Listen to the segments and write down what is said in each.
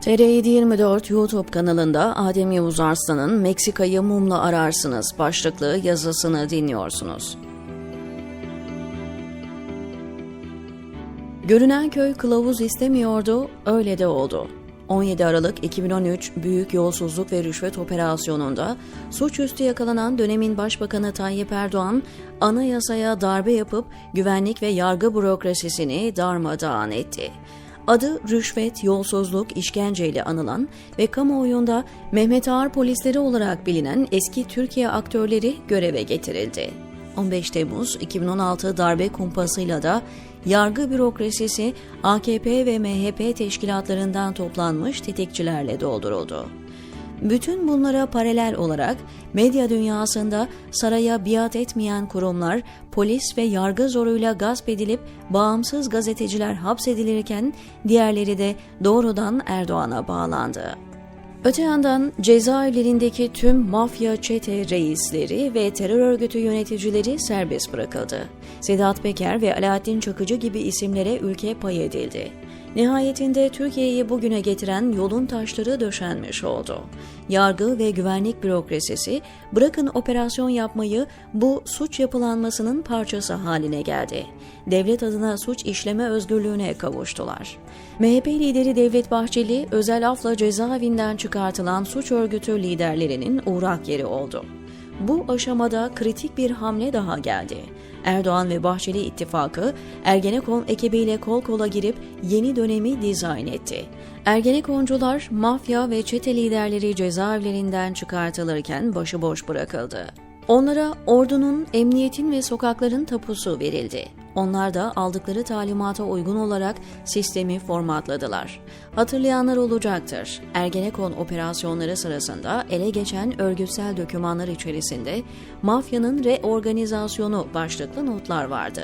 TR724 YouTube kanalında Adem Yavuz Arslan'ın Meksika'yı mumla ararsınız başlıklı yazısını dinliyorsunuz. Görünen köy kılavuz istemiyordu, öyle de oldu. 17 Aralık 2013 Büyük Yolsuzluk ve Rüşvet Operasyonu'nda suçüstü yakalanan dönemin Başbakanı Tayyip Erdoğan, anayasaya darbe yapıp güvenlik ve yargı bürokrasisini darmadağın etti. Adı rüşvet, yolsuzluk, işkenceyle anılan ve kamuoyunda Mehmet Ağar polisleri olarak bilinen eski Türkiye aktörleri göreve getirildi. 15 Temmuz 2016 darbe kumpasıyla da yargı bürokrasisi AKP ve MHP teşkilatlarından toplanmış tetikçilerle dolduruldu. Bütün bunlara paralel olarak medya dünyasında saraya biat etmeyen kurumlar polis ve yargı zoruyla gasp edilip bağımsız gazeteciler hapsedilirken diğerleri de doğrudan Erdoğan'a bağlandı. Öte yandan cezaevlerindeki tüm mafya çete reisleri ve terör örgütü yöneticileri serbest bırakıldı. Sedat Peker ve Alaaddin Çakıcı gibi isimlere ülke pay edildi. Nihayetinde Türkiye'yi bugüne getiren yolun taşları döşenmiş oldu. Yargı ve güvenlik bürokrasisi bırakın operasyon yapmayı bu suç yapılanmasının parçası haline geldi. Devlet adına suç işleme özgürlüğüne kavuştular. MHP lideri Devlet Bahçeli özel afla cezaevinden çıkartılan suç örgütü liderlerinin uğrak yeri oldu. Bu aşamada kritik bir hamle daha geldi. Erdoğan ve Bahçeli ittifakı Ergenekon ekibiyle kol kola girip yeni dönemi dizayn etti. Ergenekoncular, mafya ve çete liderleri cezaevlerinden çıkartılırken başıboş bırakıldı. Onlara ordunun, emniyetin ve sokakların tapusu verildi. Onlar da aldıkları talimata uygun olarak sistemi formatladılar. Hatırlayanlar olacaktır. Ergenekon operasyonları sırasında ele geçen örgütsel dokümanlar içerisinde mafyanın reorganizasyonu başlıklı notlar vardı.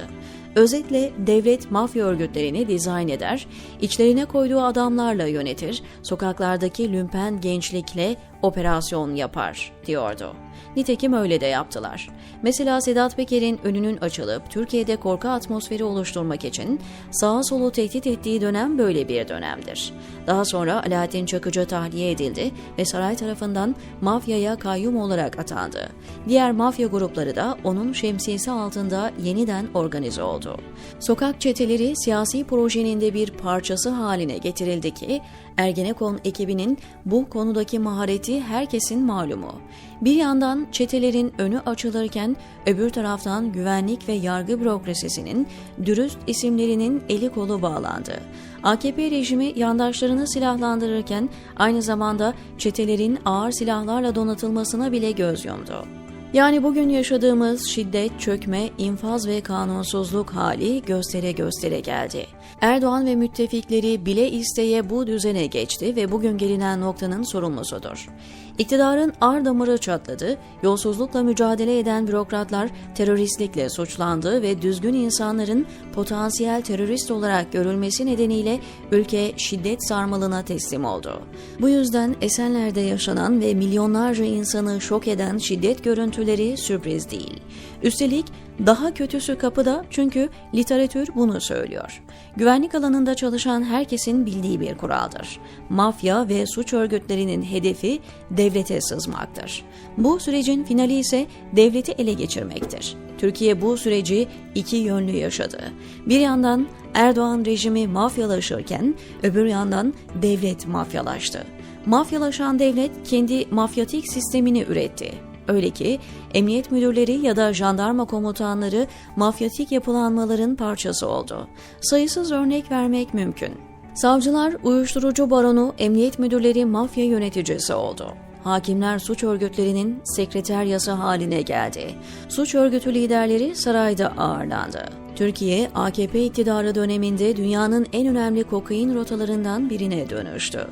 Özetle devlet mafya örgütlerini dizayn eder, içlerine koyduğu adamlarla yönetir, sokaklardaki lümpen gençlikle operasyon yapar, diyordu. Nitekim öyle de yaptılar. Mesela Sedat Peker'in önünün açılıp Türkiye'de korku atmosferi oluşturmak için sağa solu tehdit ettiği dönem böyle bir dönemdir. Daha sonra Alaaddin Çakıcı tahliye edildi ve saray tarafından mafyaya kayyum olarak atandı. Diğer mafya grupları da onun şemsiyesi altında yeniden organize oldu. Sokak çeteleri siyasi projenin de bir parçası haline getirildi ki Ergenekon ekibinin bu konudaki mahareti herkesin malumu. Bir yandan çetelerin önü açılırken öbür taraftan güvenlik ve yargı bürokrasisinin dürüst isimlerinin eli kolu bağlandı. AKP rejimi yandaşlarını silahlandırırken aynı zamanda çetelerin ağır silahlarla donatılmasına bile göz yumdu. Yani bugün yaşadığımız şiddet, çökme, infaz ve kanunsuzluk hali göstere göstere geldi. Erdoğan ve müttefikleri bile isteye bu düzene geçti ve bugün gelinen noktanın sorumlusudur. İktidarın ar damarı çatladı, yolsuzlukla mücadele eden bürokratlar teröristlikle suçlandı ve düzgün insanların potansiyel terörist olarak görülmesi nedeniyle ülke şiddet sarmalına teslim oldu. Bu yüzden Esenler'de yaşanan ve milyonlarca insanı şok eden şiddet görüntüleri sürpriz değil. Üstelik daha kötüsü kapıda çünkü literatür bunu söylüyor. Güvenlik alanında çalışan herkesin bildiği bir kuraldır. Mafya ve suç örgütlerinin hedefi devlete sızmaktır. Bu sürecin finali ise devleti ele geçirmektir. Türkiye bu süreci iki yönlü yaşadı. Bir yandan Erdoğan rejimi mafyalaşırken öbür yandan devlet mafyalaştı. Mafyalaşan devlet kendi mafyatik sistemini üretti. Öyle ki emniyet müdürleri ya da jandarma komutanları mafyatik yapılanmaların parçası oldu. Sayısız örnek vermek mümkün. Savcılar uyuşturucu baronu, emniyet müdürleri mafya yöneticisi oldu. Hakimler suç örgütlerinin sekreteryası haline geldi. Suç örgütü liderleri sarayda ağırlandı. Türkiye, AKP iktidarı döneminde dünyanın en önemli kokain rotalarından birine dönüştü.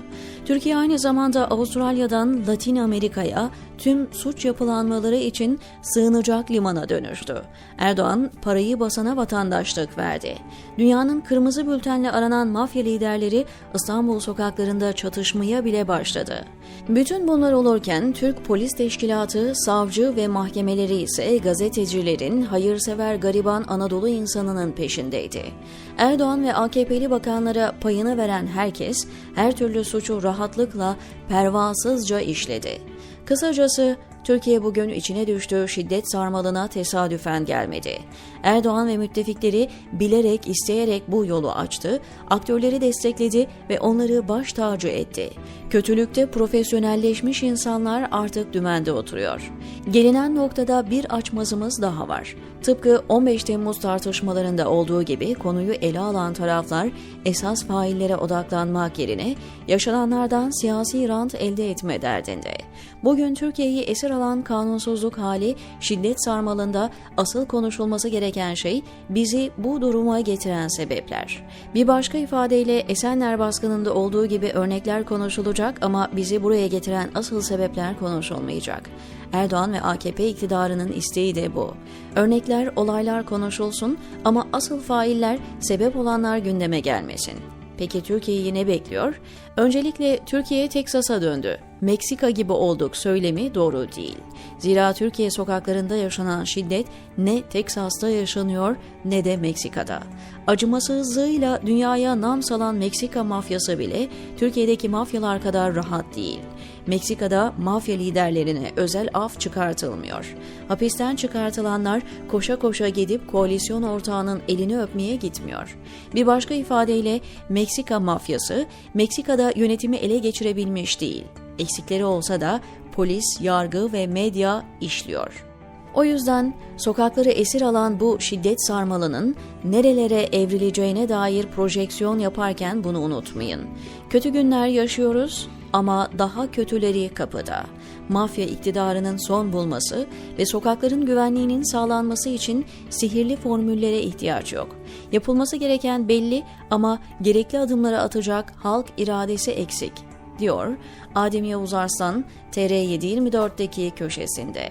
Türkiye aynı zamanda Avustralya'dan Latin Amerika'ya tüm suç yapılanmaları için sığınacak limana dönüştü. Erdoğan parayı basana vatandaşlık verdi. Dünyanın kırmızı bültenle aranan mafya liderleri İstanbul sokaklarında çatışmaya bile başladı. Bütün bunlar olurken Türk Polis Teşkilatı, savcı ve mahkemeleri ise gazetecilerin, hayırsever gariban Anadolu insanı insanının peşindeydi. Erdoğan ve AKP'li bakanlara payını veren herkes her türlü suçu rahatlıkla pervasızca işledi. Kısacası Türkiye bugün içine düştüğü şiddet sarmalına tesadüfen gelmedi. Erdoğan ve müttefikleri bilerek, isteyerek bu yolu açtı, aktörleri destekledi ve onları baş tacı etti. Kötülükte profesyonelleşmiş insanlar artık dümende oturuyor. Gelinen noktada bir açmazımız daha var. Tıpkı 15 Temmuz tartışmalarında olduğu gibi konuyu ele alan taraflar esas faillere odaklanmak yerine yaşananlardan siyasi rant elde etme derdinde. Bugün Türkiye'yi esir alan kanunsuzluk hali şiddet sarmalında asıl konuşulması gereken şey bizi bu duruma getiren sebepler. Bir başka ifadeyle Esenler baskınında olduğu gibi örnekler konuşulacak ama bizi buraya getiren asıl sebepler konuşulmayacak. Erdoğan ve AKP iktidarının isteği de bu. Örnekler, olaylar konuşulsun ama asıl failler, sebep olanlar gündeme gelmesin. Peki Türkiye'yi ne bekliyor? Öncelikle Türkiye Teksas'a döndü. Meksika gibi olduk söylemi doğru değil. Zira Türkiye sokaklarında yaşanan şiddet ne Teksas'ta yaşanıyor ne de Meksika'da. Acımasızlığıyla dünyaya nam salan Meksika mafyası bile Türkiye'deki mafyalar kadar rahat değil. Meksika'da mafya liderlerine özel af çıkartılmıyor. Hapisten çıkartılanlar koşa koşa gidip koalisyon ortağının elini öpmeye gitmiyor. Bir başka ifadeyle Meksika mafyası Meksika'da yönetimi ele geçirebilmiş değil. Eksikleri olsa da polis, yargı ve medya işliyor. O yüzden sokakları esir alan bu şiddet sarmalının nerelere evrileceğine dair projeksiyon yaparken bunu unutmayın. Kötü günler yaşıyoruz ama daha kötüleri kapıda. Mafya iktidarının son bulması ve sokakların güvenliğinin sağlanması için sihirli formüllere ihtiyaç yok. Yapılması gereken belli ama gerekli adımları atacak halk iradesi eksik, diyor Adem Yavuz Arslan TR724'deki köşesinde.